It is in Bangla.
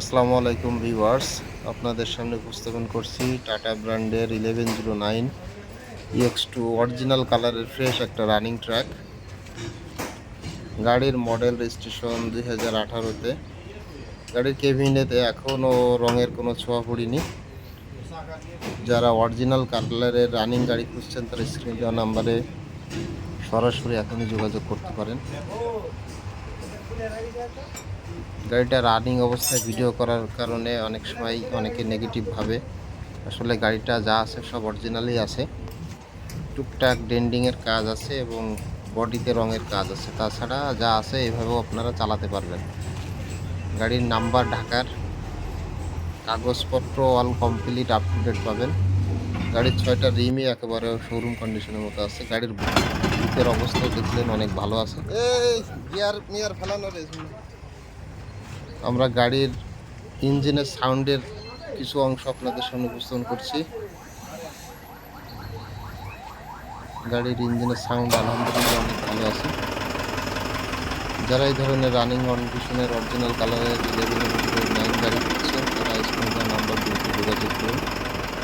আসসালামু আলাইকুম ভিউয়ার্স, আপনাদের সামনে উপস্থাপন করছি টাটা ব্র্যান্ডের eleven zero nine EX two original কালারের ফ্রেশ একটা রানিং ট্র্যাক গাড়ির মডেল রেজিস্ট্রেশন দুই হাজার আঠারোতে। গাড়ির কেবিনেতে এখনও রঙের কোনো ছোঁয়া পড়িনি। যারা অরিজিনাল কালারের রানিং গাড়ি খুঁজছেন তারা স্ক্রিন দেওয়া নাম্বারে সরাসরি এখনই যোগাযোগ করতে পারেন। গাড়িটা রানিং অবস্থায় ভিডিও করার কারণে অনেক সময় অনেকে নেগেটিভ ভাবে। আসলে গাড়িটা যা আছে সব অরিজিনালই আছে। টুকটাক ডেন্ডিংয়ের কাজ আছে এবং বডিতে রঙের কাজ আছে। তাছাড়া যা আছে এভাবেও আপনারা চালাতে পারবেন। গাড়ির নাম্বার ঢাকার কাগজপত্র all complete up to date পাবেন। গাড়ির ছয়টা রিমই একেবারে শোরুম কন্ডিশনের মতো আছে। গাড়ির বুকের অবস্থাও দেখলেন অনেক ভালো আছে। এই গিয়ার মিয়ার ফেলানো আমরা গাড়ির ইঞ্জিনের সাউন্ডের কিছু অংশ আপনাদের সামনে উপস্থাপন করছি। গাড়ির ইঞ্জিনের সাউন্ড আলহামদুলিল্লাহ অনেক ভালো আছে। যারা এই ধরনের রানিং কন্ডিশনের অরিজিনাল কালারের গাড়ি করছেন তারা স্ক্রিনের নাম্বার দিয়ে যোগাযোগ করুন